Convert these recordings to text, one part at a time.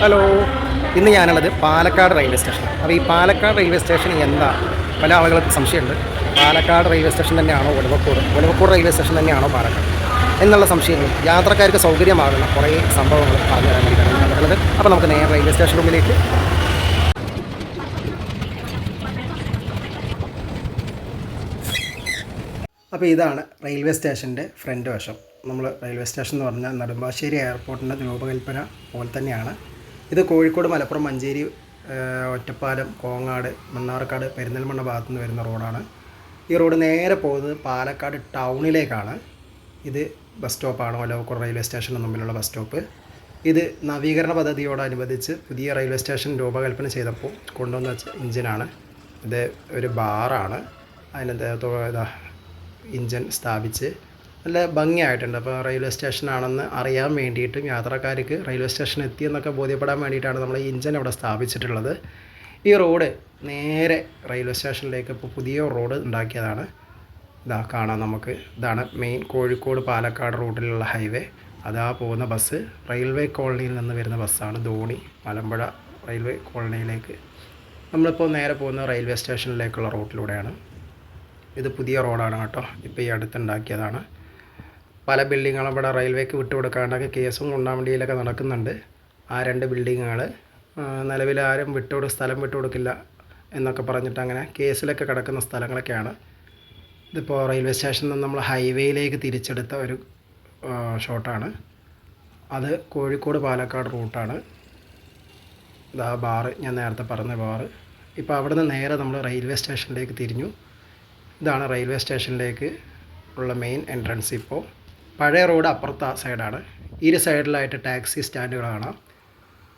Hello. ഇന്ന് ഞാനുള്ളത് Palakkad railway station അപ്പോൾ ഈ പാലക്കാട് റെയിൽവേ സ്റ്റേഷൻ എന്താ? പല ആളുകൾക്ക് സംശയമുണ്ട്. പാലക്കാട് റെയിൽവേ സ്റ്റേഷൻ തന്നെയാണോ ഒലവക്കൂട് ഒലവക്കൂട് റെയിൽവേ സ്റ്റേഷൻ തന്നെയാണോ പാലക്കാട്? എന്നുള്ള സംശയങ്ങൾ യാത്രക്കാർക്ക് സൗകര്യമാകുന്ന കുറേ സംഭവങ്ങൾ പറഞ്ഞു തരാൻ വേണ്ടിയിട്ടാണ് അപ്പോൾ നമുക്ക് നേരെ റെയിൽവേ സ്റ്റേഷൻ റൂമിലേക്ക്. അപ്പോൾ ഇതാണ് റെയിൽവേ സ്റ്റേഷന്റെ ഫ്രണ്ട് വശം. നമ്മൾ റെയിൽവേ സ്റ്റേഷൻ എന്ന് പറഞ്ഞാൽ നെടുമ്പാശ്ശേരി എയർപോർട്ടിന്റെ രൂപകൽപ്പന പോലെ തന്നെയാണ്. ഇത് കോഴിക്കോട് മലപ്പുറം മഞ്ചേരി ഒറ്റപ്പാലം കോങ്ങാട് മണ്ണാർക്കാട് പെരിന്തൽമണ്ണ ഭാഗത്തു നിന്ന് വരുന്ന റോഡാണ്. ഈ റോഡ് നേരെ പോകുന്നത് പാലക്കാട് ടൗണിലേക്കാണ്. ഇത് ബസ് സ്റ്റോപ്പാണ് ഒലവക്കൂർ റെയിൽവേ സ്റ്റേഷന് മുമ്പിലുള്ള ബസ് സ്റ്റോപ്പ്. ഇത് നവീകരണ പദ്ധതിയോടനുബന്ധിച്ച് പുതിയ റെയിൽവേ സ്റ്റേഷൻ രൂപകൽപ്പന ചെയ്തപ്പോൾ കൊണ്ടുവന്ന എഞ്ചിനാണ്. ഇത് ഒരു ബാറാണ്. അതിനെന്താ ഇഞ്ചൻ സ്ഥാപിച്ച് നല്ല ഭംഗിയായിട്ടുണ്ട്. അപ്പോൾ റെയിൽവേ സ്റ്റേഷനാണെന്ന് അറിയാൻ വേണ്ടിയിട്ടും യാത്രക്കാർക്ക് റെയിൽവേ സ്റ്റേഷൻ എത്തിയെന്നൊക്കെ ബോധ്യപ്പെടാൻ വേണ്ടിയിട്ടാണ് നമ്മൾ ഈ ഇഞ്ചൻ അവിടെ സ്ഥാപിച്ചിട്ടുള്ളത്. ഈ റോഡ് നേരെ റെയിൽവേ സ്റ്റേഷനിലേക്ക് ഇപ്പോൾ പുതിയ റോഡ് ഉണ്ടാക്കിയതാണ്. ഇതാ കാണാം നമുക്ക്. ഇതാണ് മെയിൻ കോഴിക്കോട് പാലക്കാട് റൂട്ടിലുള്ള ഹൈവേ. അതാ പോകുന്ന ബസ്. റെയിൽവേ കോളനിയിൽ നിന്ന് വരുന്ന ബസ്സാണ് ധോണി മലമ്പുഴ റെയിൽവേ കോളനിയിലേക്ക്. നമ്മളിപ്പോൾ നേരെ പോകുന്ന റെയിൽവേ സ്റ്റേഷനിലേക്കുള്ള റൂട്ടിലൂടെയാണ്. ഇത് പുതിയ റോഡാണ് കേട്ടോ. ഇപ്പോൾ ഈ അടുത്തുണ്ടാക്കിയതാണ്. പല ബിൽഡിങ്ങുകളും ഇവിടെ റെയിൽവേക്ക് വിട്ടുകൊടുക്കാണ്ടൊക്കെ കേസും കുണ്ടാമണ്ടിയിലൊക്കെ നടക്കുന്നുണ്ട്. ആ രണ്ട് ബിൽഡിങ്ങുകൾ നിലവിൽ ആരും വിട്ടുകൊടു സ്ഥലം വിട്ടുകൊടുക്കില്ല എന്നൊക്കെ പറഞ്ഞിട്ട് അങ്ങനെ കേസിലൊക്കെ കിടക്കുന്ന സ്ഥലങ്ങളൊക്കെയാണ്. ഇതിപ്പോൾ റെയിൽവേ സ്റ്റേഷനിൽ നിന്ന് നമ്മൾ ഹൈവേയിലേക്ക് തിരിച്ചെടുത്ത ഒരു ഷോട്ടാണ്. അത് കോഴിക്കോട് പാലക്കാട് റൂട്ടാണ്. ഇതാ ബാറ് ഞാൻ നേരത്തെ പറഞ്ഞ ബാറ്. ഇപ്പോൾ അവിടുന്ന് നേരെ നമ്മൾ റെയിൽവേ സ്റ്റേഷനിലേക്ക് തിരിഞ്ഞു. ഇതാണ് റെയിൽവേ സ്റ്റേഷനിലേക്ക് ഉള്ള മെയിൻ എൻട്രൻസ് ഇപ്പോൾ പഴയ റോഡ് അപ്പുറത്തെ സൈഡാണ്. ഇരു സൈഡിലായിട്ട് ടാക്സി സ്റ്റാൻഡുകൾ കാണാം.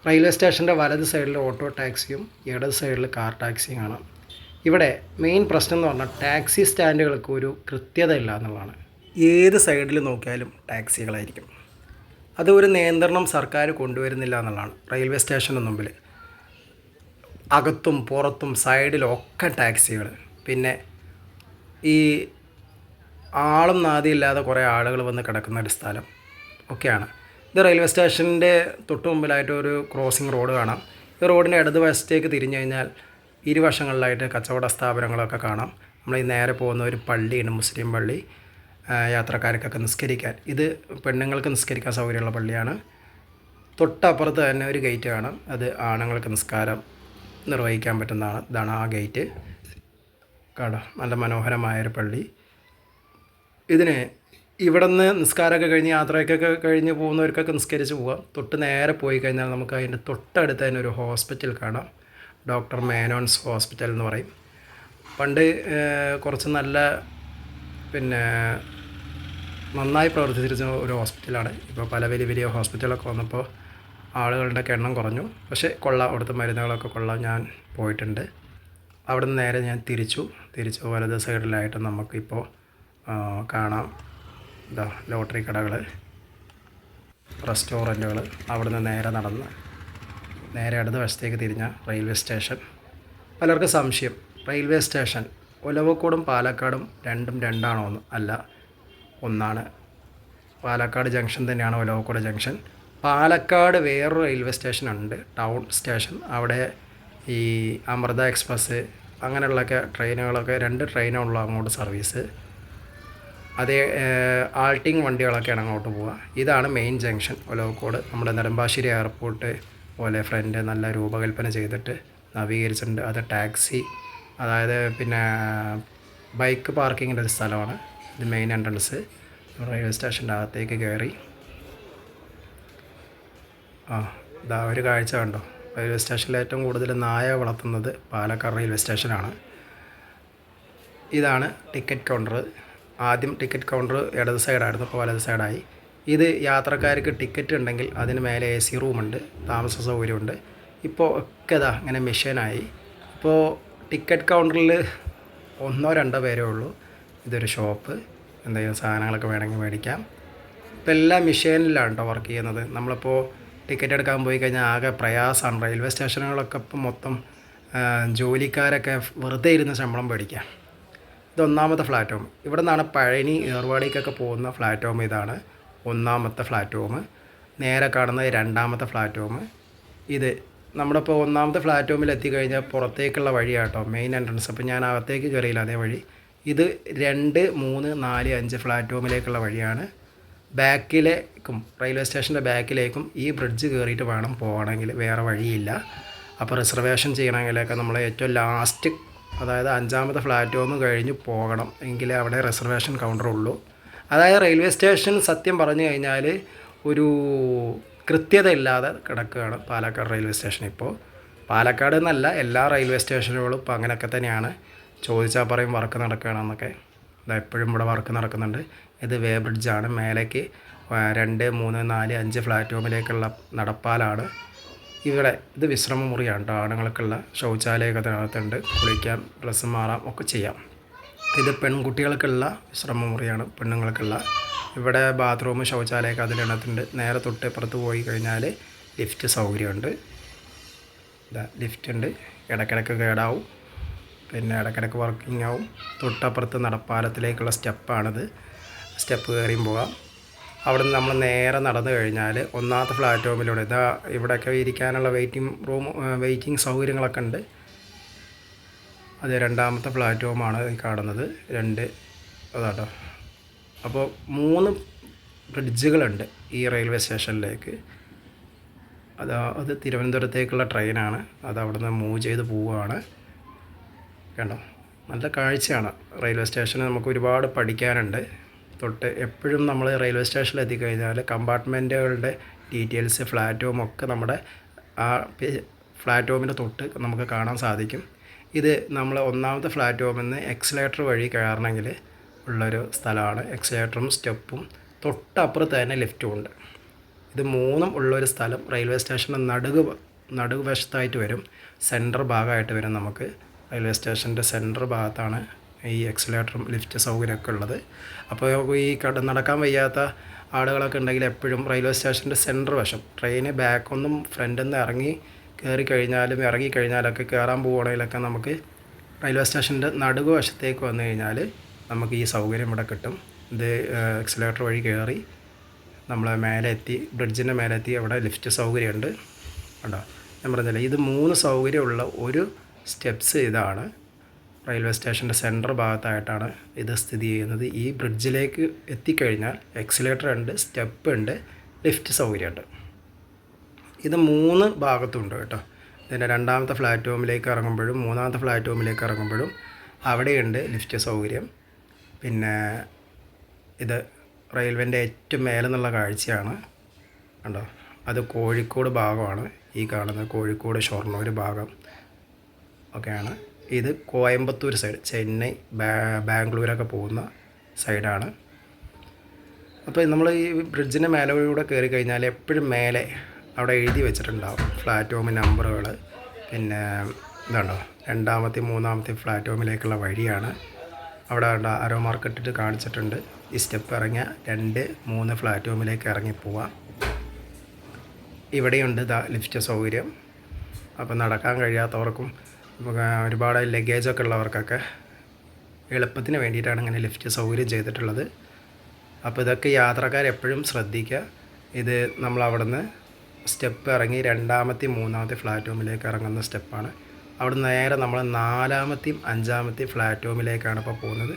റെയിൽവേ സ്റ്റേഷന്റെ വലത് സൈഡിൽ ഓട്ടോ ടാക്സിയും ഇടത് സൈഡിൽ കാർ ടാക്സിയും കാണാം. ഇവിടെ മെയിൻ പ്രശ്നം എന്ന് പറഞ്ഞാൽ ടാക്സി സ്റ്റാൻഡുകൾക്ക് ഒരു കൃത്യത ഇല്ല എന്നുള്ളതാണ്. ഏത് സൈഡിൽ നോക്കിയാലും ടാക്സികളായിരിക്കും. അത് ഒരു നിയന്ത്രണം സർക്കാർ കൊണ്ടുവരുന്നില്ല എന്നുള്ളതാണ് റെയിൽവേ സ്റ്റേഷന് മുമ്പിൽ. അകത്തും പുറത്തും സൈഡിലും ഒക്കെ ടാക്സികൾ. പിന്നെ ഈ ആളും നാദിയില്ലാതെ കുറേ ആളുകൾ വന്ന് കിടക്കുന്ന ഒരു സ്ഥലം ഒക്കെയാണ്. ഇത് റെയിൽവേ സ്റ്റേഷന്റെ തൊട്ട് മുമ്പിലായിട്ട് ഒരു ക്രോസിംഗ് റോഡ് കാണാം. ഈ റോഡിന്റെ ഇടതുവശത്തേക്ക് തിരിഞ്ഞു കഴിഞ്ഞാൽ ഇരുവശങ്ങളിലായിട്ട് കച്ചവട സ്ഥാപനങ്ങളൊക്കെ കാണാം. നമ്മൾ ഈ നേരെ പോകുന്ന ഒരു പള്ളിയാണ് മുസ്ലിം പള്ളി. യാത്രക്കാർക്കൊക്കെ നിസ്കരിക്കാൻ. ഇത് പെണ്ണുങ്ങൾക്ക് നിസ്കരിക്കാൻ സൗകര്യമുള്ള പള്ളിയാണ്. തൊട്ടപ്പുറത്ത് തന്നെ ഒരു ഗേറ്റ് കാണാം. അത് ആണുങ്ങൾക്ക് നിസ്കാരം നിർവഹിക്കാൻ പറ്റുന്നതാണ്. ഇതാണ് ആ ഗേറ്റ്. കാണാം നല്ല മനോഹരമായൊരു പള്ളി. ഇതിന് ഇവിടുന്ന് നിസ്കാരമൊക്കെ കഴിഞ്ഞ് യാത്രയൊക്കെ കഴിഞ്ഞ് പോകുന്നവർക്കൊക്കെ നിസ്കരിച്ച് പോകാം തൊട്ട് നേരെ പോയി കഴിഞ്ഞാൽ നമുക്ക് അതിന്റെ തൊട്ടടുത്ത് തന്നെ ഒരു ഹോസ്പിറ്റൽ കാണാം. ഡോക്ടർ മേനോൻസ് ഹോസ്പിറ്റൽ എന്ന് പറയും. പണ്ട് കുറച്ച് നല്ല പിന്നെ നന്നായി പ്രവർത്തിച്ചിരുന്ന ഒരു ഹോസ്പിറ്റലാണ്. ഇപ്പോൾ പല വലിയ വലിയ ഹോസ്പിറ്റലൊക്കെ വന്നപ്പോൾ ആളുകളുടെ എണ്ണം കുറഞ്ഞു. പക്ഷേ കൊള്ളാം. അവിടുത്തെ മരുന്നുകളൊക്കെ കൊള്ളാം. ഞാൻ പോയിട്ടുണ്ട്. അവിടെ നിന്ന് നേരെ ഞാൻ തിരിച്ചു. തിരിച്ചു വലത് സൈഡിലായിട്ട് നമുക്കിപ്പോൾ കാണാം. ഇതാ ലോട്ടറി കടകൾ റെസ്റ്റോറന്റുകൾ അവിടെ നിന്ന് നേരെ നടന്ന് നേരെ ഇടത് വശത്തേക്ക് തിരിഞ്ഞ റെയിൽവേ സ്റ്റേഷൻ. പലർക്കും സംശയം റെയിൽവേ സ്റ്റേഷൻ ഒലവക്കോടും പാലക്കാടും രണ്ടും രണ്ടാണോ എന്ന്. അല്ല ഒന്നാണ്. പാലക്കാട് ജംഗ്ഷൻ തന്നെയാണ് ഒലവക്കോട് ജംഗ്ഷൻ. പാലക്കാട് വേറൊരു റെയിൽവേ സ്റ്റേഷൻ ഉണ്ട് ടൗൺ സ്റ്റേഷൻ. അവിടെ ഈ അമൃത എക്സ്പ്രസ് അങ്ങനെയുള്ളൊക്കെ ട്രെയിനുകളൊക്കെ രണ്ട് ട്രെയിനുള്ളൂ അങ്ങോട്ട് സർവീസ്. അതേ ആൾട്ടിങ് വണ്ടികളൊക്കെയാണ് അങ്ങോട്ട് പോവുക. ഇതാണ് മെയിൻ ജംഗ്ഷൻ. ഒലവക്കോട് നമ്മുടെ നെടുമ്പാശ്ശേരി എയർപോർട്ട് പോലെ ഫ്രണ്ട് നല്ല രൂപകൽപ്പന ചെയ്തിട്ട് നവീകരിച്ചിട്ടുണ്ട്. അത് ടാക്സി അതായത് പിന്നെ ബൈക്ക് പാർക്കിങ്ങിന്റെ ഒരു സ്ഥലമാണ്. ഇത് മെയിൻ എൻട്രൻസ്. റെയിൽവേ സ്റ്റേഷന്റെ അകത്തേക്ക് കയറി. ആ ഇതാ ഒരു കാഴ്ച കണ്ടോ? റെയിൽവേ സ്റ്റേഷനിൽ ഏറ്റവും കൂടുതൽ നായ വളർത്തുന്നത് പാലക്കാട് റെയിൽവേ സ്റ്റേഷനാണ്. ഇതാണ് ടിക്കറ്റ് കൗണ്ടർ ആദ്യം ടിക്കറ്റ് കൗണ്ടർ ഇടത് സൈഡായിരുന്നു ഇപ്പോൾ വലത് സൈഡായി ഇത് യാത്രക്കാർക്ക് ടിക്കറ്റ് ഉണ്ടെങ്കിൽ അതിന് മേലെ എ സി റൂമുണ്ട് താമസ സൗകര്യമുണ്ട്. ഇപ്പോൾ ഒക്കെ ഇതാ ഇങ്ങനെ മെഷീനായി ഇപ്പോൾ ടിക്കറ്റ് കൗണ്ടറിൽ ഒന്നോ രണ്ടോ പേരേ ഉള്ളൂ. ഇതൊരു ഷോപ്പ് എന്തെങ്കിലും സാധനങ്ങളൊക്കെ വേണമെങ്കിൽ മേടിക്കാം. ഇപ്പോൾ എല്ലാം മെഷീനിലാണ് കേട്ടോ വർക്ക് ചെയ്യുന്നത്. നമ്മളിപ്പോൾ ടിക്കറ്റ് എടുക്കാൻ പോയി കഴിഞ്ഞാൽ ആകെ പ്രയാസമാണ്. റെയിൽവേ സ്റ്റേഷനുകളൊക്കെ ഇപ്പം മൊത്തം ജോലിക്കാരൊക്കെ വെറുതെ ഇരുന്ന് ശമ്പളം മേടിക്കാം. ഇത് ഒന്നാമത്തെ പ്ലാറ്റ്ഫോം ഇവിടെ നിന്നാണ് പഴനി ഏർവാടിക്കൊക്കെ പോകുന്ന പ്ലാറ്റ്ഫോം ഇതാണ്. ഒന്നാമത്തെ പ്ലാറ്റ്ഫോം നേരെ കാണുന്നത് രണ്ടാമത്തെ പ്ലാറ്റ്ഫോം ഇത് നമ്മുടെ ഇപ്പോൾ ഒന്നാമത്തെ പ്ലാറ്റ്ഫോമിൽ എത്തിക്കഴിഞ്ഞാൽ പുറത്തേക്കുള്ള വഴിയാട്ടോ മെയിൻ എൻട്രൻസ് അപ്പോൾ ഞാൻ അകത്തേക്ക് കയറിയില്ല അതേ വഴി. ഇത് രണ്ട് മൂന്ന് നാല് അഞ്ച് പ്ലാറ്റ്ഫോമിലേക്കുള്ള വഴിയാണ്. ബാക്കിലേക്കും റെയിൽവേ സ്റ്റേഷന്റെ ബാക്കിലേക്കും ഈ ബ്രിഡ്ജ് കയറിയിട്ട് വേണം പോകണമെങ്കിൽ. വേറെ വഴിയില്ല. അപ്പോൾ റിസർവേഷൻ ചെയ്യണമെങ്കിലൊക്കെ നമ്മൾ ഏറ്റവും ലാസ്റ്റ് അതായത് അഞ്ചാമത്തെ പ്ലാറ്റ്ഫോം കഴിഞ്ഞ് പോകണം എങ്കിലേ അവിടെ റിസർവേഷൻ കൗണ്ടർ ഉള്ളൂ. അതായത് റെയിൽവേ സ്റ്റേഷൻ സത്യം പറഞ്ഞു കഴിഞ്ഞാൽ ഒരു കൃത്യത ഇല്ലാതെ കിടക്കുകയാണ് പാലക്കാട് റെയിൽവേ സ്റ്റേഷൻ ഇപ്പോൾ. പാലക്കാട് എന്നല്ല എല്ലാ റെയിൽവേ സ്റ്റേഷനുകളും ഇപ്പോൾ അങ്ങനെയൊക്കെ തന്നെയാണ്. ചോദിച്ചാൽ പറയും വർക്ക് നടക്കുകയാണെന്നൊക്കെ. ഇതാ എപ്പോഴും ഇവിടെ വർക്ക് നടക്കുന്നുണ്ട്. ഇത് വേ ബ്രിഡ്ജാണ് മേലേക്ക് രണ്ട് മൂന്ന് നാല് അഞ്ച് പ്ലാറ്റ്ഫോമിലേക്കുള്ള നടപ്പാലാണ്. ഇവിടെ ഇത് വിശ്രമ മുറിയാണ് കേട്ടോ ആണുങ്ങൾക്കുള്ള ശൗചാലയമൊക്കെ അതിനകത്തുണ്ട് കുളിക്കാം ഡ്രസ്സ് മാറാം ഒക്കെ ചെയ്യാം. ഇത് പെൺകുട്ടികൾക്കുള്ള വിശ്രമ മുറിയാണ് പെണ്ണുങ്ങൾക്കുള്ള. ഇവിടെ ബാത്റൂം ശൗചാലയമൊക്കെ അതിനകത്തുണ്ട് നേരെ തൊട്ട് പുറത്ത് പോയി കഴിഞ്ഞാൽ ലിഫ്റ്റ് സൗകര്യമുണ്ട്. ഇതാ ലിഫ്റ്റ് ഉണ്ട്. ഇടയ്ക്കിടയ്ക്ക് കേടാവും. പിന്നെ ഇടയ്ക്കിടയ്ക്ക് വർക്കിംഗ് ആവും തൊട്ടപ്പുറത്ത് നടപ്പാലത്തിലേക്കുള്ള സ്റ്റെപ്പാണിത്. സ്റ്റെപ്പ് കയറിയും പോകാം. അവിടെ നിന്ന് നമ്മൾ നേരെ നടന്നു കഴിഞ്ഞാൽ ഒന്നാമത്തെ പ്ലാറ്റ്ഫോമിലൂടെ ഇതാ ഇവിടെയൊക്കെ ഇരിക്കാനുള്ള വെയിറ്റിംഗ് റൂം വെയിറ്റിംഗ് സൗകര്യങ്ങളൊക്കെ ഉണ്ട്. അത് രണ്ടാമത്തെ പ്ലാറ്റ്ഫോമാണ് കാണുന്നത്. രണ്ട് അതാട്ടോ. അപ്പോൾ മൂന്ന് ബ്രിഡ്ജുകളുണ്ട് ഈ റെയിൽവേ സ്റ്റേഷനിലേക്ക് അത് അത് തിരുവനന്തപുരത്തേക്കുള്ള ട്രെയിനാണ് അത് അവിടെ നിന്ന് മൂവ് ചെയ്ത് പോവുകയാണ്. കണ്ടോ? നല്ല കാഴ്ചയാണ്. റെയിൽവേ സ്റ്റേഷന് നമുക്ക് ഒരുപാട് പഠിക്കാനുണ്ട്. തൊട്ട് എപ്പോഴും നമ്മൾ റെയിൽവേ സ്റ്റേഷനിൽ എത്തിക്കഴിഞ്ഞാൽ കമ്പാർട്ട്മെന്റുകളുടെ ഡീറ്റെയിൽസ് പ്ലാറ്റ്ഫോം ഒക്കെ നമ്മുടെ ആ പ്ലാറ്റ്ഫോമിന്റെ തൊട്ട് നമുക്ക് കാണാൻ സാധിക്കും. ഇത് നമ്മൾ ഒന്നാമത്തെ പ്ലാറ്റ്ഫോമിൽ നിന്ന് എക്സലേറ്റർ വഴി കയറണമെങ്കിൽ ഉള്ളൊരു സ്ഥലമാണ്. എക്സലേറ്ററും സ്റ്റെപ്പും തൊട്ടപ്പുറത്ത് തന്നെ ലിഫ്റ്റും ഉണ്ട്. ഇത് മൂന്നും ഉള്ളൊരു സ്ഥലം റെയിൽവേ സ്റ്റേഷന്റെ നടുക് നടുവശത്തായിട്ട് വശത്തായിട്ട് വരും. സെന്റർ ഭാഗമായിട്ട് വരും നമുക്ക് റെയിൽവേ സ്റ്റേഷന്റെ സെന്റർ ഭാഗത്താണ് ഈ എക്സലേറ്ററും ലിഫ്റ്റ് സൗകര്യമൊക്കെ ഉള്ളത്. അപ്പോൾ ഈ കട നടക്കാൻ വയ്യാത്ത ആളുകളൊക്കെ ഉണ്ടെങ്കിൽ എപ്പോഴും റെയിൽവേ സ്റ്റേഷന്റെ സെന്റർ വശം ട്രെയിന് ബാക്കൊന്നും ഫ്രണ്ടിൽ നിന്ന് ഇറങ്ങി കയറി കഴിഞ്ഞാലും ഇറങ്ങി കഴിഞ്ഞാലൊക്കെ കയറാൻ പോവുകയാണെങ്കിലൊക്കെ നമുക്ക് റെയിൽവേ സ്റ്റേഷന്റെ നടുവ് വശത്തേക്ക് വന്നു കഴിഞ്ഞാൽ നമുക്ക് ഈ സൗകര്യം ഇവിടെ കിട്ടും. ഇത് എക്സലേറ്റർ വഴി കയറി നമ്മൾ മേലെ എത്തി ബ്രിഡ്ജിന്റെ മേലെ എത്തി അവിടെ ലിഫ്റ്റ് സൗകര്യമുണ്ട്. കണ്ടോ? ഞാൻ പറഞ്ഞില്ല ഇത് മൂന്ന് സൗകര്യമുള്ള ഒരു സ്റ്റെപ്സ് ഇതാണ്. റെയിൽവേ സ്റ്റേഷന്റെ സെന്റർ ഭാഗത്തായിട്ടാണ് ഇത് സ്ഥിതി ചെയ്യുന്നത്. ഈ ബ്രിഡ്ജിലേക്ക് എത്തിക്കഴിഞ്ഞാൽ എക്സിലേറ്റർ ഉണ്ട് സ്റ്റെപ്പ് ഉണ്ട് ലിഫ്റ്റ് സൗകര്യമുണ്ട്. ഇത് മൂന്ന് ഭാഗത്തുണ്ട് കേട്ടോ. ഇതിന്റെ രണ്ടാമത്തെ പ്ലാറ്റ്ഫോമിലേക്ക് ഇറങ്ങുമ്പോഴും മൂന്നാമത്തെ പ്ലാറ്റ്ഫോമിലേക്ക് ഇറങ്ങുമ്പോഴും അവിടെയുണ്ട് ലിഫ്റ്റ് സൗകര്യം. പിന്നെ ഇത് റെയിൽവേന്റെ ഏറ്റവും മേലെ നിന്നുള്ള കാഴ്ചയാണ്. കണ്ടോ? അത് കോഴിക്കോട് ഭാഗമാണ്. ഈ കാണുന്നത് കോഴിക്കോട് ഷൊർണൂർ ഭാഗം ഒക്കെയാണ്. ഇത് കോയമ്പത്തൂർ സൈഡ് ചെന്നൈ ബാംഗ്ലൂരൊക്കെ പോകുന്ന സൈഡാണ് അപ്പോൾ നമ്മൾ ഈ ബ്രിഡ്ജിന്റെ മേലെ കൂടെ കയറി കഴിഞ്ഞാൽ എപ്പോഴും മേലെ അവിടെ എഴുതി വെച്ചിട്ടുണ്ടാവും പ്ലാറ്റ്ഫോം നമ്പറുകൾ പിന്നെ ഇതാണോ രണ്ടാമത്തെ മൂന്നാമത്തെ പ്ലാറ്റ്ഫോമിലേക്കുള്ള വഴിയാണ്. അവിടെ ഉണ്ട് അരോ മാർക്ക് ഇട്ടിട്ട് കാണിച്ചിട്ടുണ്ട്. ഈ സ്റ്റെപ്പ് ഇറങ്ങിയ രണ്ട് മൂന്ന് പ്ലാറ്റ്ഫോമിലേക്ക് ഇറങ്ങി പോവാം. ഇവിടെയുണ്ട് ലിഫ്റ്റ് സൗകര്യം. അപ്പോൾ നടക്കാൻ കഴിയാത്തവർക്കും നമുക്ക് ഒരുപാട് ലഗേജൊക്കെ ഉള്ളവർക്കൊക്കെ എളുപ്പത്തിന് വേണ്ടിയിട്ടാണ് ഇങ്ങനെ ലിഫ്റ്റ് സൗകര്യം ചെയ്തിട്ടുള്ളത്. അപ്പോൾ ഇതൊക്കെ യാത്രക്കാർ എപ്പോഴും ശ്രദ്ധിക്കുക. ഇത് നമ്മൾ അവിടുന്ന് സ്റ്റെപ്പ് ഇറങ്ങി രണ്ടാമത്തെയും മൂന്നാമത്തെ പ്ലാറ്റ്ഫോമിലേക്ക് ഇറങ്ങുന്ന സ്റ്റെപ്പാണ് അവിടെ നേരെ നമ്മൾ നാലാമത്തെയും അഞ്ചാമത്തെയും പ്ലാറ്റ്ഫോമിലേക്കാണ് ഇപ്പോൾ പോകുന്നത്.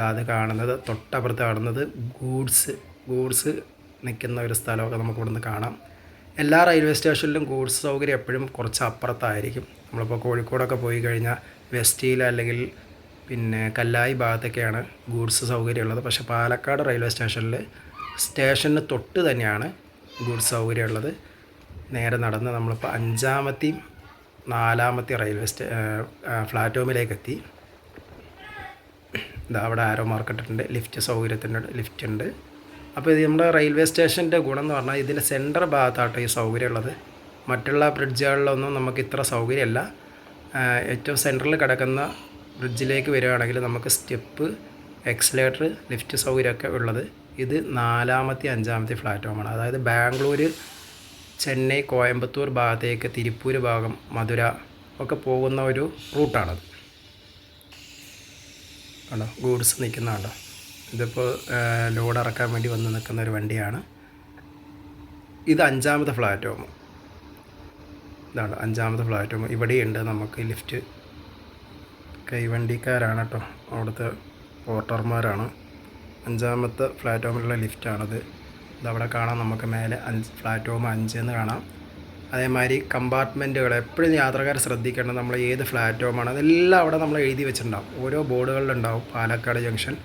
അത് കാണുന്നത്. തൊട്ടപ്പുറത്ത് കാണുന്നത് ഗൂഡ്സ്. ഗൂഡ്സ് നിൽക്കുന്ന ഒരു സ്ഥലമൊക്കെ നമുക്ക് ഇവിടുന്ന് കാണാം. എല്ലാ റെയിൽവേ സ്റ്റേഷനിലും ഗൂഡ്സ് സൗകര്യം എപ്പോഴും കുറച്ച് അപ്പുറത്തായിരിക്കും. നമ്മളിപ്പോൾ കോഴിക്കോടൊക്കെ പോയി കഴിഞ്ഞാൽ വെസ്റ്റിയിൽ അല്ലെങ്കിൽ പിന്നെ കല്ലായി ഭാഗത്തൊക്കെയാണ് ഗൂഡ്സ് സൗകര്യമുള്ളത്. പക്ഷേ പാലക്കാട് റെയിൽവേ സ്റ്റേഷനിൽ സ്റ്റേഷന് തൊട്ട് തന്നെയാണ് ഗൂഡ്സ് സൗകര്യമുള്ളത്. നേരെ നടന്ന് നമ്മളിപ്പോൾ അഞ്ചാമത്തെയും നാലാമത്തെ റെയിൽവേ സ്റ്റേ പ്ലാറ്റ്ഫോമിലേക്ക് എത്തി ഇതാ അവിടെ ആരോ മാർക്കറ്റുണ്ട് ലിഫ്റ്റ് സൗകര്യത്തിന്റെ ലിഫ്റ്റ് ഉണ്ട്. അപ്പോൾ ഇത് നമ്മുടെ റെയിൽവേ സ്റ്റേഷന്റെ ഗുണം എന്ന് പറഞ്ഞാൽ ഇതിന്റെ സെന്റർ ഭാഗത്താട്ടോ ഈ സൗകര്യമുള്ളത്. മറ്റുള്ള ബ്രിഡ്ജുകളിലൊന്നും നമുക്ക് ഇത്ര സൗകര്യമല്ല. ഏറ്റവും സെന്ററിൽ കിടക്കുന്ന ബ്രിഡ്ജിലേക്ക് വരികയാണെങ്കിൽ നമുക്ക് സ്റ്റെപ്പ് എക്സലേറ്റർ ലിഫ്റ്റ് സൗകര്യമൊക്കെ ഉള്ളത്. ഇത് നാലാമത്തെ അഞ്ചാമത്തെ പ്ലാറ്റ്ഫോമാണ് അതായത് ബാംഗ്ലൂർ ചെന്നൈ കോയമ്പത്തൂർ ഭാഗത്തേക്ക് തിരുപ്പൂർ ഭാഗം മധുര ഒക്കെ പോകുന്ന ഒരു റൂട്ടാണത്. കണ്ടോ? ഗൂഡ്സ് നിൽക്കുന്ന കണ്ടോ? ഇതിപ്പോൾ ലോഡ് ഇറക്കാൻ വേണ്ടി വന്ന് നിൽക്കുന്ന ഒരു വണ്ടിയാണ്. ഇത് അഞ്ചാമത്തെ പ്ലാറ്റ്ഫോം ഇതാണ് അഞ്ചാമത്തെ പ്ലാറ്റ്ഫോം ഇവിടെയുണ്ട് നമുക്ക് ലിഫ്റ്റ് കൈവണ്ടിക്കാരാണ് കേട്ടോ. അവിടുത്തെ പോർട്ടർമാരാണ് അഞ്ചാമത്തെ പ്ലാറ്റ്ഫോമിലുള്ള ലിഫ്റ്റാണത് ഇതവിടെ കാണാം നമുക്ക് മേലെ അഞ്ച് പ്ലാറ്റ്ഫോം അഞ്ച് എന്ന് കാണാം. അതേമാതിരി കമ്പാർട്ട്മെന്റുകൾ എപ്പോഴും യാത്രക്കാർ ശ്രദ്ധിക്കേണ്ടത് നമ്മൾ ഏത് പ്ലാറ്റ്ഫോമാണ് അതെല്ലാം അവിടെ നമ്മൾ എഴുതി വെച്ചിട്ടുണ്ടാവും. ഓരോ ബോർഡുകളിലുണ്ടാവും പാലക്കാട് ജംഗ്ഷൻ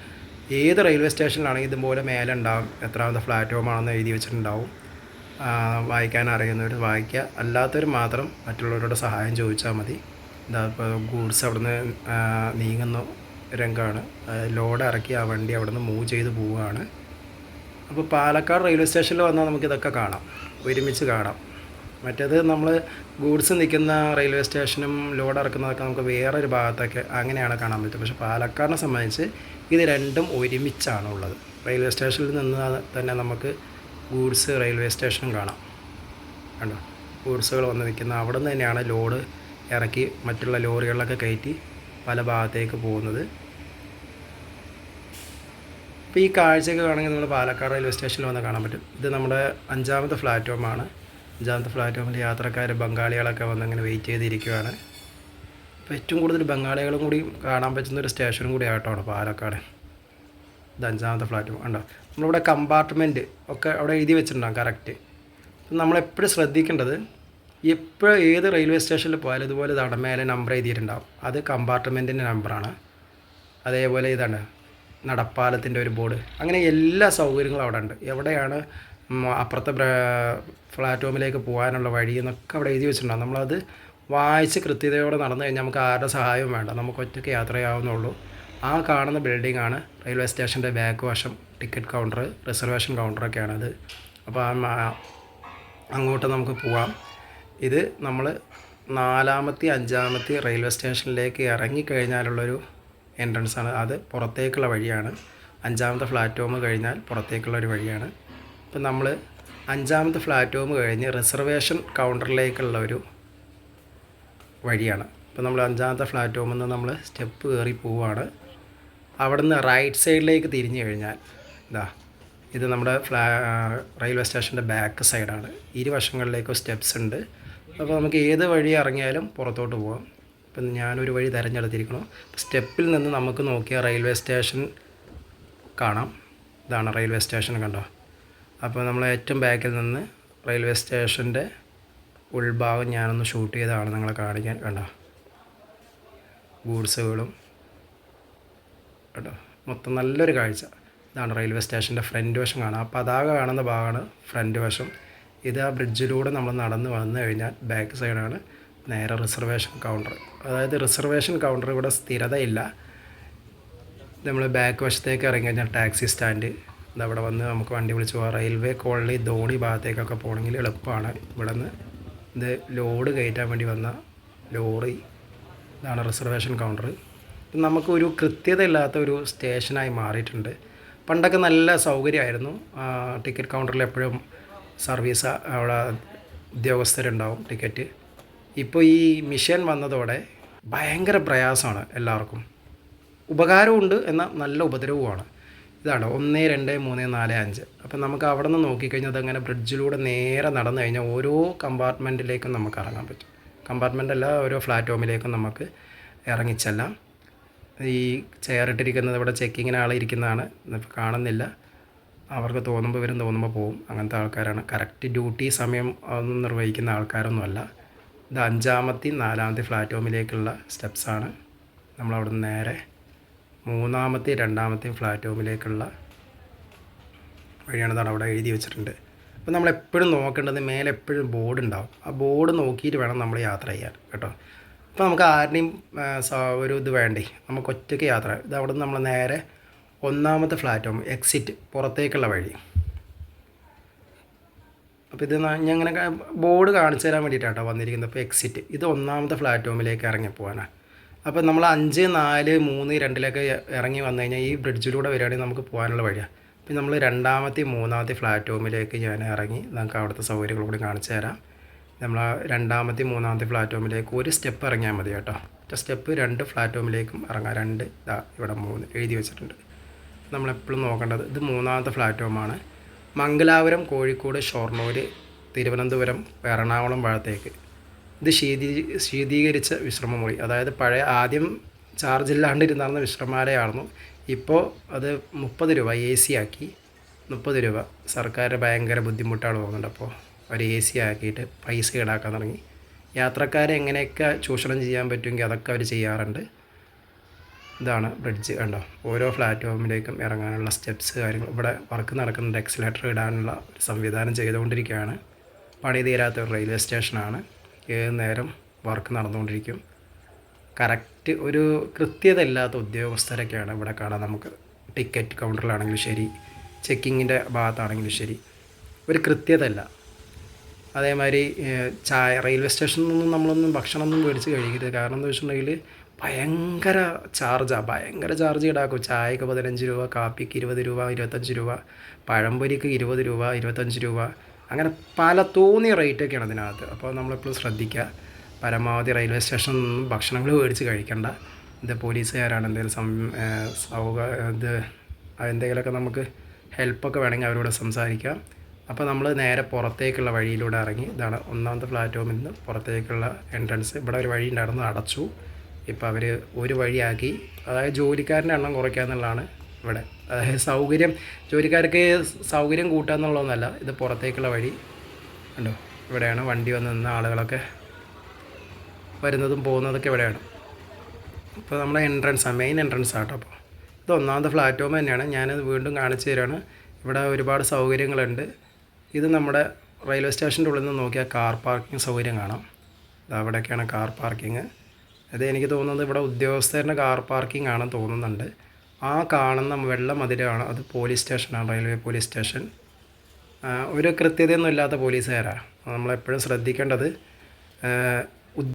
ഏത് റെയിൽവേ സ്റ്റേഷനിലാണെങ്കിൽ ഇതുപോലെ മേലെ ഉണ്ടാവും. എത്രാമത്തെ പ്ലാറ്റ്ഫോമാണെന്ന് എഴുതി വെച്ചിട്ടുണ്ടാവും. വായിക്കാൻ അറിയുന്നവർ വായിക്കുക. അല്ലാത്തവർ മാത്രം മറ്റുള്ളവരോട് സഹായം ചോദിച്ചാൽ മതി. എന്താ ഇപ്പോൾ ഗൂഡ്സ് അവിടുന്ന് നീങ്ങുന്ന രംഗമാണ് ലോഡ് ഇറക്കി ആ വണ്ടി അവിടുന്ന് മൂവ് ചെയ്ത് പോവുകയാണ്. അപ്പോൾ പാലക്കാട് റെയിൽവേ സ്റ്റേഷനിൽ വന്നാൽ നമുക്കിതൊക്കെ കാണാം. ഒരുമിച്ച് കാണാം. മറ്റേത് നമ്മൾ ഗൂഡ്സ് നിൽക്കുന്ന റെയിൽവേ സ്റ്റേഷനും ലോഡ് ഇറക്കുന്നതൊക്കെ നമുക്ക് വേറൊരു ഭാഗത്തൊക്കെ അങ്ങനെയാണ് കാണാൻ പറ്റും പക്ഷേ പാലക്കാടിനെ സംബന്ധിച്ച് ഇത് രണ്ടും ഒരുമിച്ചാണ് ഉള്ളത്. റെയിൽവേ സ്റ്റേഷനിൽ നിന്ന് തന്നെ നമുക്ക് ഗൂഡ്സ് റെയിൽവേ സ്റ്റേഷൻ കാണാം. കണ്ടോ? ഗൂഡ്സുകൾ വന്ന് നിൽക്കുന്ന അവിടെ നിന്ന് തന്നെയാണ് ലോഡ് ഇറക്കി മറ്റുള്ള ലോറികളിലൊക്കെ കയറ്റി പല ഭാഗത്തേക്ക് പോകുന്നത്. ഇപ്പോൾ ഈ കാഴ്ചയൊക്കെ കാണുമെങ്കിൽ നമ്മൾ പാലക്കാട് റെയിൽവേ സ്റ്റേഷനിൽ വന്ന് കാണാൻ പറ്റും. ഇത് നമ്മുടെ അഞ്ചാമത്തെ പ്ലാറ്റ്ഫോമാണ് അഞ്ചാമത്തെ പ്ലാറ്റ്ഫോമിൽ യാത്രക്കാർ ബംഗാളികളൊക്കെ വന്ന് അങ്ങനെ വെയിറ്റ് ചെയ്തിരിക്കുകയാണ് അപ്പോൾ ഏറ്റവും കൂടുതൽ ബംഗാളികളും കൂടി കാണാൻ പറ്റുന്ന ഒരു സ്റ്റേഷനും കൂടി ആയിട്ടാണ് പാലക്കാട്. ഇത് അഞ്ചാമത്തെ ഫ്ലാറ്റ് ഉണ്ടോ നമ്മളിവിടെ കമ്പാർട്ട്മെന്റ് ഒക്കെ അവിടെ എഴുതി വെച്ചിട്ടുണ്ടാകും കറക്റ്റ് നമ്മളെപ്പോഴും ശ്രദ്ധിക്കേണ്ടത് എപ്പോഴും ഏത് റെയിൽവേ സ്റ്റേഷനിൽ പോയാലും ഇതുപോലെ ഇതാണ് മേലെ നമ്പർ എഴുതിയിട്ടുണ്ടാവും. അത് കമ്പാർട്ട്മെന്റിന്റെ നമ്പറാണ് അതേപോലെ ഇതാണ് നടപ്പാലത്തിന്റെ ഒരു ബോർഡ് അങ്ങനെ എല്ലാ സൗകര്യങ്ങളും അവിടെ ഉണ്ട്. എവിടെയാണ് അപ്പുറത്തെ പ്ലാറ്റ്ഫോമിലേക്ക് പോകാനുള്ള വഴി എന്നൊക്കെ അവിടെ എഴുതി വെച്ചിട്ടുണ്ടാകും നമ്മളത് വായിച്ച് കൃത്യതയോടെ നടന്നു കഴിഞ്ഞാൽ നമുക്ക് ആരുടെ സഹായവും വേണ്ട. നമുക്ക് ഒറ്റയ്ക്ക് യാത്രയാവുന്നുള്ളൂ ആ കാണുന്ന ബിൽഡിംഗ് ആണ് റെയിൽവേ സ്റ്റേഷന്റെ ബാക്ക് വശം ടിക്കറ്റ് കൗണ്ടർ റിസർവേഷൻ കൗണ്ടറൊക്കെയാണത്. അപ്പോൾ ആ അങ്ങോട്ട് നമുക്ക് പോവാം. ഇത് നമ്മൾ നാലാമത്തെ അഞ്ചാമത്തെ റെയിൽവേ സ്റ്റേഷനിലേക്ക് ഇറങ്ങിക്കഴിഞ്ഞാലുള്ളൊരു എൻട്രൻസ് ആണ് അത് പുറത്തേക്കുള്ള വഴിയാണ്. അഞ്ചാമത്തെ പ്ലാറ്റ്ഫോം കഴിഞ്ഞാൽ പുറത്തേക്കുള്ള ഒരു വഴിയാണ്. ഇപ്പം നമ്മൾ അഞ്ചാമത്തെ പ്ലാറ്റ്ഫോം കഴിഞ്ഞ് റിസർവേഷൻ കൗണ്ടറിലേക്കുള്ള ഒരു വഴിയാണ്. ഇപ്പം നമ്മൾ അഞ്ചാമത്തെ പ്ലാറ്റ്ഫോമിൽ നിന്ന് നമ്മൾ സ്റ്റെപ്പ് കയറി പോവുകയാണ് അവിടെ നിന്ന് റൈറ്റ് സൈഡിലേക്ക് തിരിഞ്ഞു കഴിഞ്ഞാൽ ഇതാ ഇത് നമ്മുടെ ഫ്ലാ റെയിൽവേ സ്റ്റേഷന്റെ ബാക്ക് സൈഡാണ് ഇരുവശങ്ങളിലേക്കും സ്റ്റെപ്സ് ഉണ്ട്. അപ്പോൾ നമുക്ക് ഏത് വഴി ഇറങ്ങിയാലും പുറത്തോട്ട് പോകാം ഇപ്പം ഞാനൊരു വഴി തിരഞ്ഞെടുത്തിരിക്കണം സ്റ്റെപ്പിൽ നിന്ന് നമുക്ക് നോക്കിയാൽ റെയിൽവേ സ്റ്റേഷൻ കാണാം. ഇതാണ് റെയിൽവേ സ്റ്റേഷൻ കണ്ടോ? അപ്പോൾ നമ്മൾ ഏറ്റവും ബാക്കിൽ നിന്ന് റെയിൽവേ സ്റ്റേഷന്റെ ഉൾഭാഗം ഞാനൊന്ന് ഷൂട്ട് ചെയ്തതാണ് നിങ്ങളെ കാണിക്കാൻ കണ്ടോ? ഗൂഡ്സുകളും കേട്ടോ. മൊത്തം നല്ലൊരു കാഴ്ച. ഇതാണ് റെയിൽവേ സ്റ്റേഷന്റെ ഫ്രണ്ട് വശം കാണാം. ആ പതാക കാണുന്ന ഭാഗമാണ് ഫ്രണ്ട് വശം. ഇത് ആ ബ്രിഡ്ജിലൂടെ നമ്മൾ നടന്ന് വന്നു കഴിഞ്ഞാൽ ബാക്ക് സൈഡാണ് നേരെ റിസർവേഷൻ കൗണ്ടർ. അതായത് റിസർവേഷൻ കൗണ്ടർ ഇവിടെ സ്ഥിരതയില്ല. നമ്മൾ ബാക്ക് വശത്തേക്ക് ഇറങ്ങി കഴിഞ്ഞാൽ ടാക്സി സ്റ്റാൻഡ്. ഇതവിടെ വന്ന് നമുക്ക് വണ്ടി വിളിച്ച് പോകാം. റെയിൽവേ കോളനി ധോണി ഭാഗത്തേക്കൊക്കെ പോകണമെങ്കിൽ എളുപ്പമാണ്. ഇവിടെ നിന്ന് ഇത് ലോഡ് കയറ്റാൻ വേണ്ടി വന്ന ലോറി. ഇതാണ് റിസർവേഷൻ കൗണ്ടർ. നമുക്കൊരു കൃത്യത ഇല്ലാത്ത ഒരു സ്റ്റേഷനായി മാറിയിട്ടുണ്ട്. പണ്ടൊക്കെ നല്ല സൗകര്യമായിരുന്നു. ടിക്കറ്റ് കൗണ്ടറിൽ എപ്പോഴും സർവീസ് അവിടെ ഉദ്യോഗസ്ഥരുണ്ടാവും ടിക്കറ്റ്. ഇപ്പോൾ ഈ മിഷൻ വന്നതോടെ ഭയങ്കര പ്രയാസമാണ് എല്ലാവർക്കും. ഉപകാരമുണ്ട് എന്നാൽ നല്ല ഉപദ്രവമാണ് ഇതാണ് ഒന്ന് രണ്ട് മൂന്ന് നാല് അഞ്ച്. അപ്പം നമുക്ക് അവിടെ നിന്ന് നോക്കിക്കഴിഞ്ഞാൽ അതങ്ങനെ ബ്രിഡ്ജിലൂടെ നേരെ നടന്നു കഴിഞ്ഞാൽ ഓരോ കമ്പാർട്ട്മെന്റിലേക്കും നമുക്ക് ഇറങ്ങാൻ പറ്റും. കമ്പാർട്ട്മെന്റ് അല്ല ഓരോ പ്ലാറ്റ്ഫോമിലേക്കും നമുക്ക് ഇറങ്ങിച്ചെല്ലാം. ഈ ചെയർ ഇട്ടിരിക്കുന്നത് ഇവിടെ ചെക്കിങ്ങിന് ആളിരിക്കുന്നതാണ്. ഇപ്പോൾ കാണുന്നില്ല. അവർക്ക് തോന്നുമ്പോൾ വരും തോന്നുമ്പോൾ പോവും. അങ്ങനത്തെ ആൾക്കാരാണ്. കറക്റ്റ് ഡ്യൂട്ടി സമയം ഒന്നും നിർവഹിക്കുന്ന ആൾക്കാരൊന്നുമല്ല. ഇത് അഞ്ചാമത്തെ നാലാമത്തെ പ്ലാറ്റ്ഫോമിലേക്കുള്ള സ്റ്റെപ്സാണ് നമ്മളവിടെ നിന്ന് നേരെ മൂന്നാമത്തെയും രണ്ടാമത്തെയും പ്ലാറ്റ്ഫോമിലേക്കുള്ള വഴിയാണ് അവിടെ എഴുതി വെച്ചിട്ടുണ്ട്. അപ്പോൾ നമ്മളെപ്പോഴും നോക്കേണ്ടത് മേലെ എപ്പോഴും ബോർഡ് ഉണ്ടാവും ആ ബോർഡ് നോക്കിയിട്ട് വേണം നമ്മൾ യാത്ര ചെയ്യാൻ കേട്ടോ. അപ്പോൾ നമുക്ക് ആരുടെയും ഒരു ഇത് വേണ്ടേ? നമുക്ക് ഒറ്റയ്ക്ക് യാത്ര. ഇത് അവിടെ നിന്ന് നമ്മൾ നേരെ ഒന്നാമത്തെ പ്ലാറ്റ്ഫോം എക്സിറ്റ് പുറത്തേക്കുള്ള വഴി. അപ്പോൾ ഇത് ഞാൻ ഇങ്ങനെ ബോർഡ് കാണിച്ചു തരാൻ വേണ്ടിയിട്ടാണ് വന്നിരിക്കുന്നത്. അപ്പോൾ എക്സിറ്റ് ഇത് ഒന്നാമത്തെ പ്ലാറ്റ്ഫോമിലേക്ക് ഇറങ്ങി പോകാനാണ് അപ്പോൾ നമ്മൾ അഞ്ച് നാല് മൂന്ന് രണ്ടിലൊക്കെ ഇറങ്ങി വന്നു കഴിഞ്ഞാൽ ഈ ബ്രിഡ്ജിലൂടെ വരികയാണെങ്കിൽ നമുക്ക് പോകാനുള്ള വഴിയാണ് അപ്പോൾ നമ്മൾ രണ്ടാമത്തെ മൂന്നാമത്തെ പ്ലാറ്റ്ഫോമിലേക്ക് ഞാൻ ഇറങ്ങി. നമുക്ക് അവിടുത്തെ സൗകര്യങ്ങൾ കൂടി കാണിച്ചു തരാം. നമ്മൾ രണ്ടാമത്തെ മൂന്നാമത്തെ പ്ലാറ്റ്ഫോമിലേക്ക് ഒരു സ്റ്റെപ്പ് ഇറങ്ങിയാൽ മതി കേട്ടോ. സ്റ്റെപ്പ് രണ്ട് പ്ലാറ്റ്ഫോമിലേക്കും ഇറങ്ങാം. രണ്ട് ഇതാ ഇവിടെ മൂന്ന് എഴുതി വെച്ചിട്ടുണ്ട്. നമ്മളെപ്പോഴും നോക്കേണ്ടത് ഇത് മൂന്നാമത്തെ പ്ലാറ്റ്ഫോമാണ് മംഗലാപുരം കോഴിക്കോട് ഷൊർണൂർ തിരുവനന്തപുരം എറണാകുളം വാഴത്തേക്ക് ഇത് ശീതി ശീതീകരിച്ച വിശ്രമമുറി. അതായത് പഴയ ആദ്യം ചാർജ് ഇല്ലാണ്ടിരുന്നാർന്ന വിശ്രമാലയമായിരുന്നു ഇപ്പോൾ അത് മുപ്പത് രൂപ എ സി ആക്കി. മുപ്പത് രൂപ. സർക്കാർ ഭയങ്കര ബുദ്ധിമുട്ടാണ് തോന്നുന്നുണ്ട് അപ്പോൾ ഒരു എ സി ആക്കിയിട്ട് പൈസ ഈടാക്കാൻ തുടങ്ങി. യാത്രക്കാരെ എങ്ങനെയൊക്കെ ചൂഷണം ചെയ്യാൻ പറ്റുമെങ്കിൽ അതൊക്കെ അവർ ചെയ്യാറുണ്ട്. ഇതാണ് ബ്രിഡ്ജ് കണ്ടോ? ഓരോ പ്ലാറ്റ്ഫോമിലേക്കും ഇറങ്ങാനുള്ള സ്റ്റെപ്സ് കാര്യങ്ങൾ. ഇവിടെ വർക്ക് നടക്കുന്നുണ്ട്. എക്സലേറ്റർ ഇടാനുള്ള ഒരു സംവിധാനം ചെയ്തുകൊണ്ടിരിക്കുകയാണ്. പണി തീരാത്ത ഒരു റെയിൽവേ സ്റ്റേഷനാണ് ഏത് നേരം വർക്ക് നടന്നുകൊണ്ടിരിക്കും. കറക്റ്റ് ഒരു കൃത്യത ഇല്ലാത്ത ഉദ്യോഗസ്ഥരൊക്കെയാണ് ഇവിടെ കാണാൻ നമുക്ക്. ടിക്കറ്റ് കൗണ്ടറിലാണെങ്കിലും ശരി. ചെക്കിങ്ങിന്റെ ഭാഗത്താണെങ്കിലും ശരി. ഒരു കൃത്യത ഇല്ല അതേമാതിരി ചായ റെയിൽവേ സ്റ്റേഷനിൽ നിന്നും നമ്മളൊന്നും ഭക്ഷണമൊന്നും മേടിച്ച് കഴിക്കരുത്. കാരണം എന്താ വെച്ചിട്ടുണ്ടെങ്കിൽ ഭയങ്കര ചാർജാണ് ഭയങ്കര ചാർജ് ഈടാക്കും. ചായക്ക് പതിനഞ്ച് രൂപ കാപ്പിക്ക് ഇരുപത് രൂപ ഇരുപത്തഞ്ച് രൂപ പഴംപൊരിക്ക് ഇരുപത് രൂപ ഇരുപത്തഞ്ച് രൂപ. അങ്ങനെ പല തോന്നിയ റേറ്റൊക്കെയാണ് അതിനകത്ത്. അപ്പോൾ നമ്മളെപ്പോഴും ശ്രദ്ധിക്കുക. പരമാവധി റെയിൽവേ സ്റ്റേഷനിൽ നിന്നും ഭക്ഷണങ്ങൾ മേടിച്ച് കഴിക്കണ്ട. ഇത് പോലീസുകാരാണ് എന്തെങ്കിലും സം സൗക ഇത് എന്തെങ്കിലുമൊക്കെ നമുക്ക് ഹെൽപ്പൊക്കെ വേണമെങ്കിൽ അവരോട് സംസാരിക്കാം. അപ്പോൾ നമ്മൾ നേരെ പുറത്തേക്കുള്ള വഴിയിലൂടെ ഇറങ്ങി. ഇതാണ് ഒന്നാമത്തെ പ്ലാറ്റ്ഫോമിൽ നിന്ന് പുറത്തേക്കുള്ള എൻട്രൻസ് ഇവിടെ ഒരു വഴി ഉണ്ടായിരുന്നു അടച്ചു. ഇപ്പോൾ അവർ ഒരു വഴിയാക്കി. അതായത് ജോലിക്കാരന്റെ എണ്ണം കുറയ്ക്കുക എന്നുള്ളതാണ് ഇവിടെ. അതായത് സൗകര്യം ജോലിക്കാർക്ക് സൗകര്യം കൂട്ടുക എന്നുള്ളതൊന്നുമല്ല ഇത് പുറത്തേക്കുള്ള വഴി. ഉണ്ടോ ഇവിടെയാണ് വണ്ടി വന്ന് നിന്ന ആളുകളൊക്കെ വരുന്നതും പോകുന്നതൊക്കെ ഇവിടെയാണ്. ഇപ്പോൾ നമ്മുടെ എൻട്രൻസ് മെയിൻ എൻട്രൻസ് ആട്ടോ അപ്പോൾ. ഇത് ഒന്നാമത്തെ പ്ലാറ്റ്ഫോം തന്നെയാണ്. ഞാനത് വീണ്ടും കാണിച്ചു തരാണ്. ഇവിടെ ഒരുപാട് സൗകര്യങ്ങളുണ്ട്. ഇത് നമ്മുടെ റെയിൽവേ സ്റ്റേഷന്റെ ഉള്ളിൽ നിന്ന് നോക്കിയാൽ കാർ പാർക്കിംഗ് സൗകര്യം കാണാം. അവിടെയൊക്കെയാണ് കാർ പാർക്കിംഗ്. അത് എനിക്ക് തോന്നുന്നത് ഇവിടെ ഉദ്യോഗസ്ഥരുടെ കാർ പാർക്കിംഗ് ആണെന്ന് തോന്നുന്നുണ്ട്. ആ കാണുന്ന വെള്ള മതിലാണ്. അത് പോലീസ് സ്റ്റേഷനാണ് റെയിൽവേ പോലീസ് സ്റ്റേഷൻ. ഒരു കൃത്യതയൊന്നും ഇല്ലാത്ത പോലീസുകാരാണ് നമ്മളെപ്പോഴും ശ്രദ്ധിക്കേണ്ടത്